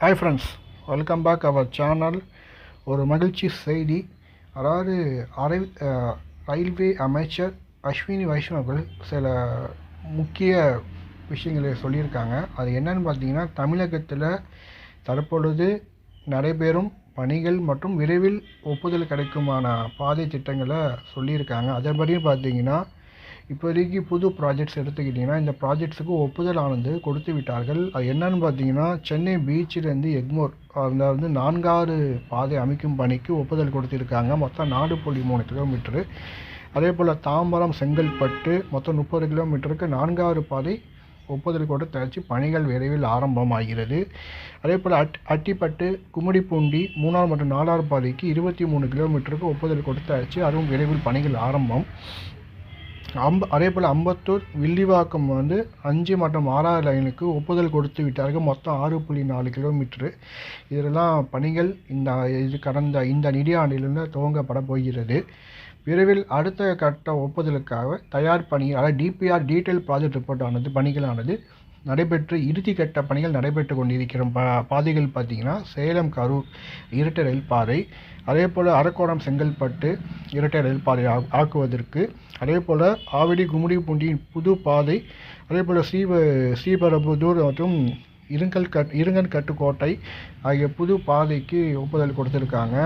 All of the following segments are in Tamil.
Hi friends welcome back our channel ஒரு மகிழ்ச்சி செய்தி. அதாவது அரை ரயில்வே அமைச்சர் அஸ்வினி வைஷ்ணவர்கள் சில முக்கிய விஷயங்களை சொல்லியிருக்காங்க. அது என்னன்னு பார்த்தீங்கன்னா தமிழகத்தில் தற்பொழுது நடைபெறும் பணிகள் மற்றும் விரைவில் ஒப்புதல் கிடைக்குமான பாதை திட்டங்களை சொல்லியிருக்காங்க. அதன்படி பார்த்தீங்கன்னா இப்போதைக்கு புது ப்ராஜெக்ட்ஸ் எடுத்துக்கிட்டிங்கன்னா இந்த ப்ராஜெக்ட்ஸுக்கு ஒப்புதல் ஆனது கொடுத்து விட்டார்கள். அது என்னன்னு பார்த்தீங்கன்னா சென்னை பீச்சிலேருந்து எக்மோர் அந்த வந்து நான்காவது பாதை அமைக்கும் பணிக்கு ஒப்புதல் கொடுத்துருக்காங்க. மொத்தம் நாலு புள்ளி மூணு கிலோமீட்டரு அதே போல் தாம்பரம் செங்கல்பட்டு மொத்தம் முப்பது கிலோமீட்டருக்கு நான்காவது பாதை ஒப்புதல் கொடுத்தாச்சு பணிகள் விரைவில் ஆரம்பமாகிறது. அதே போல் அட் அட்டிப்பட்டு கும்மிடிப்பூண்டி மூணாறு மற்றும் நாலாறு பாதைக்கு இருபத்தி மூணு கிலோமீட்டருக்கு ஒப்புதல் கொடுத்தாச்சு அதுவும் விரைவில் பணிகள் ஆரம்பம். அம்ப அதே போல் அம்பத்தூர் வில்லிவாக்கம் வந்து அஞ்சு மற்றும் ஆறாவது லைனுக்கு ஒப்புதல் கொடுத்து விட்டார்கள். மொத்தம் ஆறு புள்ளி நாலு கிலோமீட்டரு இதெல்லாம் பணிகள் இந்த இது கடந்த இந்த நிதியாண்டிலிருந்து துவங்கப்பட போகிறது. விரைவில் அடுத்த கட்ட ஒப்புதலுக்காக தயார் பணி அதாவது டிபிஆர் டீட்டெயில் ப்ராஜெக்ட் ரிப்போர்ட் ஆனது பணிகளானது நடைபெற்று இறுதிக்கட்ட பணிகள் நடைபெற்று கொண்டிருக்கிற பா பாதைகள் பார்த்திங்கன்னா சேலம் கரூர் இரட்டை ரயில் பாதை அதே போல் அரக்கோணம் செங்கல்பட்டு இரட்டை ரயில் பாதை ஆ- ஆக்குவதற்கு அதே போல் ஆவடி கும்மிடிப்பூண்டி புது பாதை அதே போல் ஸ்ரீப ஸ்ரீபெரும்புதூர் மற்றும் இருங்கல் கட் இருங்கன்கட்டு கட்டுக்கோட்டை ஆகிய புது பாதைக்கு ஒப்புதல் கொடுத்துருக்காங்க.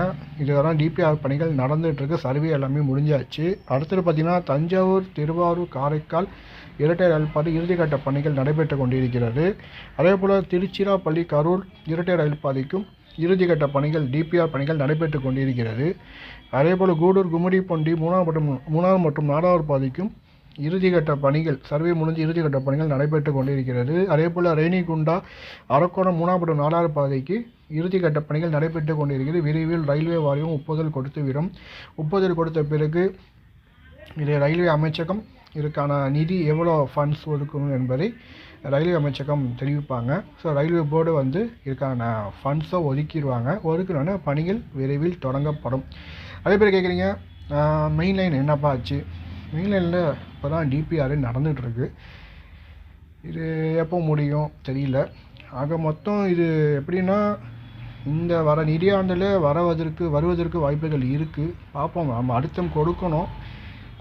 இதெல்லாம் டிபிஆர் பணிகள் நடந்துகிட்ருக்கு சர்வே எல்லாமே முடிஞ்சாச்சு. அடுத்தது பார்த்திங்கன்னா தஞ்சாவூர் திருவாரூர் காரைக்கால் இரட்டை ரயில் பாதை இறுதிக்கட்ட பணிகள் நடைபெற்று கொண்டிருக்கிறது. அதே போல் திருச்சிராப்பள்ளி கரூர் இரட்டை ரயில் பாதைக்கும் இறுதிக்கட்ட பணிகள் டிபிஆர் பணிகள் நடைபெற்று கொண்டிருக்கிறது. அதே போல் கூடூர் கும்மிடிப்பூண்டி மூணாவது மற்றும் மூணாவது மற்றும் நாலாவது பாதைக்கும் இறுதிக்கட்ட பணிகள் சர்வே முடிஞ்சு இறுதிக்கட்ட பணிகள் நடைபெற்று கொண்டிருக்கிறது. அதே போல் ரெய்னிகுண்டா அரக்கோணம் மூணாவது மற்றும் நாலாவது பாதைக்கு இறுதிக்கட்ட பணிகள் நடைபெற்று கொண்டிருக்கிறது. விரைவில் ரயில்வே வாரியம் ஒப்புதல் கொடுத்துவிடும் ஒப்புதல் கொடுத்த பிறகு இது ரயில்வே அமைச்சகம் இதுக்கான நிதி எவ்வளோ ஃபண்ட்ஸ் ஒதுக்கணும் என்பதை ரயில்வே அமைச்சகம் தெரிவிப்பாங்க. ஸோ ரயில்வே போர்டு வந்து இதுக்கான ஃபண்ட்ஸை ஒதுக்கிடுவாங்க. ஒதுக்கினோடனே பணிகள் விரைவில் தொடங்கப்படும். அதே பேர் கேட்குறீங்க மெயின் லைன் என்னப்பா ஆச்சு? மெயின் லைனில் இப்போ தான் டிபிஆர் நடந்துகிட்ருக்கு இது எப்போ முடியும் தெரியல. ஆக மொத்தம் இது எப்படின்னா இந்த வர நிதியாண்டில் வரவதற்கு வருவதற்கு வாய்ப்புகள் இருக்குது பார்ப்போம். நம்ம அழுத்தம் கொடுக்கணும்.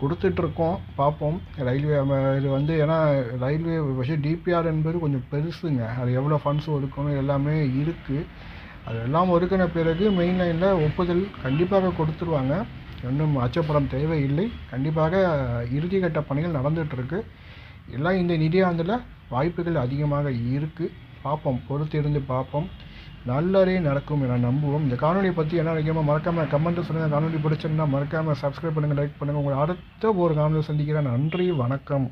கொடுத்துட்ருக்கோம். பார்ப்போம். ரயில்வே இது வந்து ஏன்னா ரயில்வே வச்சு டிபிஆர் என்பது கொஞ்சம் பெருசுங்க. அது எவ்வளோ ஃபண்ட்ஸ் ஒதுக்கணும் எல்லாமே இருக்குது அது எல்லாம் ஒதுக்கின பிறகு மெயின் லைனில் ஒப்புதல் கண்டிப்பாக கொடுத்துருவாங்க. ஒன்றும் அச்சப்படம் தேவையில்லை. கண்டிப்பாக இறுதிக்கட்ட பணிகள் நடந்துகிட்ருக்கு எல்லாம் இந்த நிதியாண்டில் வாய்ப்புகள் அதிகமாக இருக்குது பார்ப்போம். பொறுத்திருந்து பார்ப்போம். நல்லதே நடக்கும் என நம்புவோம். இந்த காணொலியை பற்றி என்ன நினைக்காமல் மறக்காமல் கமெண்ட்டு சொல்லுங்கள் காணொலி பிடிச்சிருந்தால் மறக்காமல் சப்ஸ்கிரைப் பண்ணுங்கள் லைக் பண்ணுங்கள் உங்களை அடுத்த ஒரு காணொலி சந்திக்கிறேன். நன்றி வணக்கம்.